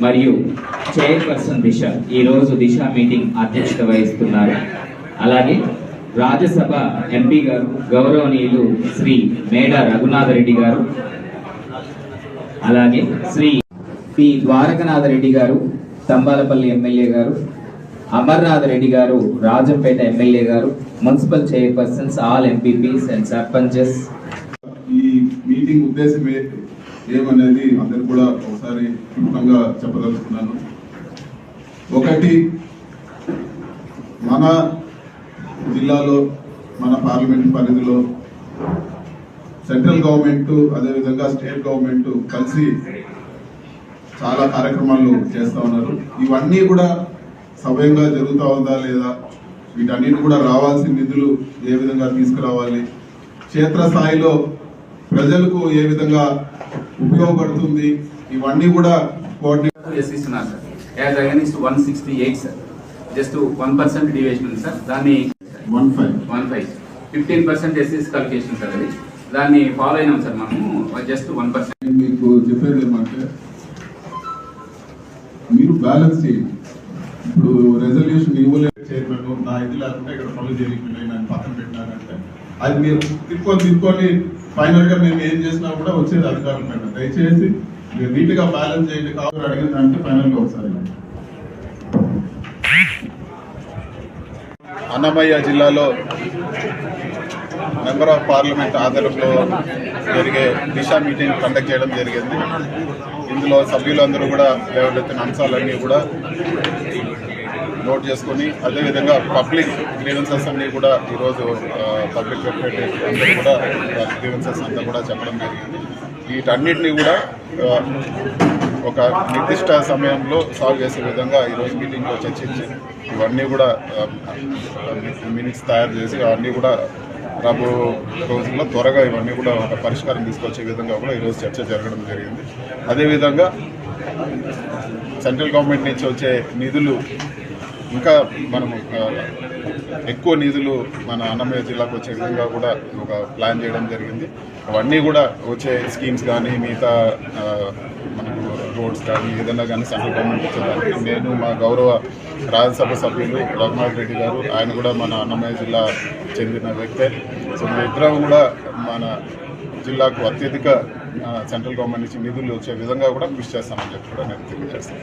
మరియు చైర్పర్సన్ దిశ ఈరోజు దిశ మీటింగ్ అధ్యక్షత వహిస్తున్నారు. అలాగే రాజ్యసభ ఎంపీ గారు గౌరవనీయులు శ్రీ మేడ రఘునాథ రెడ్డి గారు అలాగే శ్రీ పి ద్వారకనాథ రెడ్డి గారు తంబాలపల్లి ఎమ్మెల్యే గారు అమర్నాథ్ రెడ్డి గారు రాజంపేట ఎమ్మెల్యే గారు municipal chairpersons all MPPs and sarpanches ఈ మీటింగ్ ఉద్దేశం ఏమనేది అందరు కూడా ఒకసారి క్లుప్తంగా చెప్పదలుచుకున్నాను. ఒకటి మన జిల్లాలో మన పార్లమెంట్ పరిధిలో సెంట్రల్ గవర్నమెంట్ అదేవిధంగా స్టేట్ గవర్నమెంట్ కలిసి చాలా కార్యక్రమాలు చేస్తూ ఉన్నారు. ఇవన్నీ కూడా సవ్యంగా జరుగుతూ ఉందా లేదా వీటన్నిటి కూడా రావాల్సిన నిధులు ఏ విధంగా తీసుకురావాలి క్షేత్రస్థాయిలో ప్రజలకు ఏ విధంగా ఉపయోగపడుతుంది. ఇవన్నీ కూడా కోఆర్డినేట్ ఇస్తున్నారు sir as against one sixty eight sir just one percent deviation ఉంది సార్ దాన్ని one five one five fifteen percent SS calculation sir అది. దాన్ని ఫాలో అయినాం సార్ మనము. జస్ట్ వన్ పర్సెంట్ మీకు చెప్పేది ఏమంటే మీరు బ్యాలెన్స్ చేయండి. ఇప్పుడు రెజల్యూషన్ ఇవ్వలేదు చైర్మన్ నా ఇది లేకుండా ఇక్కడ పనులు జరిగిపోయినాయి నన్ను పక్కన పెట్టినారంటే అది మీరు తిప్పుకొని తిప్పుకొని ఫైనల్గా మేము ఏం చేసినా కూడా వచ్చేది అధికారుల పైన దయచేసి మీరు నీట్గా బ్యాలెన్స్ చేయండి. కావాలి అడిగిన ఫైనల్గా ఒకసారి అన్నమయ్య జిల్లాలో మెంబర్ ఆఫ్ పార్లమెంట్ ఆధ్వర్యంలో జరిగే దిశా మీటింగ్ కండక్ట్ చేయడం జరిగింది. ఇందులో సభ్యులందరూ కూడా లేవనెత్తిన అంశాలన్నీ కూడా నోట్ చేసుకొని అదేవిధంగా పబ్లిక్ గ్రీవెన్సెస్ అన్నీ కూడా ఈరోజు పబ్లిక్ రిప్రజెంటేటివ్ అందరూ కూడా గ్రీవెన్సెస్ అంతా కూడా చెప్పడం జరిగింది. వీటన్నిటిని కూడా ఒక నిర్దిష్ట సమయంలో సాల్వ్ చేసే విధంగా ఈరోజు మీటింగ్లో చర్చించి ఇవన్నీ కూడా మినిట్స్ తయారు చేసి అవన్నీ కూడా రాబో రోజుల్లో త్వరగా ఇవన్నీ కూడా ఒక పరిష్కారం తీసుకొచ్చే విధంగా కూడా ఈరోజు చర్చ జరగడం జరిగింది. అదేవిధంగా సెంట్రల్ గవర్నమెంట్ నుంచి వచ్చే నిధులు ఇంకా మనము ఎక్కువ నిధులు మన అన్నమయ్య జిల్లాకు వచ్చే విధంగా కూడా ఒక ప్లాన్ చేయడం జరిగింది. అవన్నీ కూడా వచ్చే స్కీమ్స్ కానీ మిగతా మనకు రోడ్స్ కానీ ఏదైనా కానీ సెంట్రల్ గవర్నమెంట్ వచ్చేదానికి నేను మా గౌరవ రాజ్యసభ సభ్యులు రఘునాథ్ రెడ్డి గారు ఆయన కూడా మన అన్నమయ్య జిల్లా చెందిన వ్యక్తే. సో మేమిద్దరం కూడా మన జిల్లాకు అత్యధిక సెంట్రల్ గవర్నమెంట్ నుంచి నిధులు వచ్చే విధంగా కూడా కృషి చేస్తామని చెప్పి కూడా నేను తెలియజేస్తాను.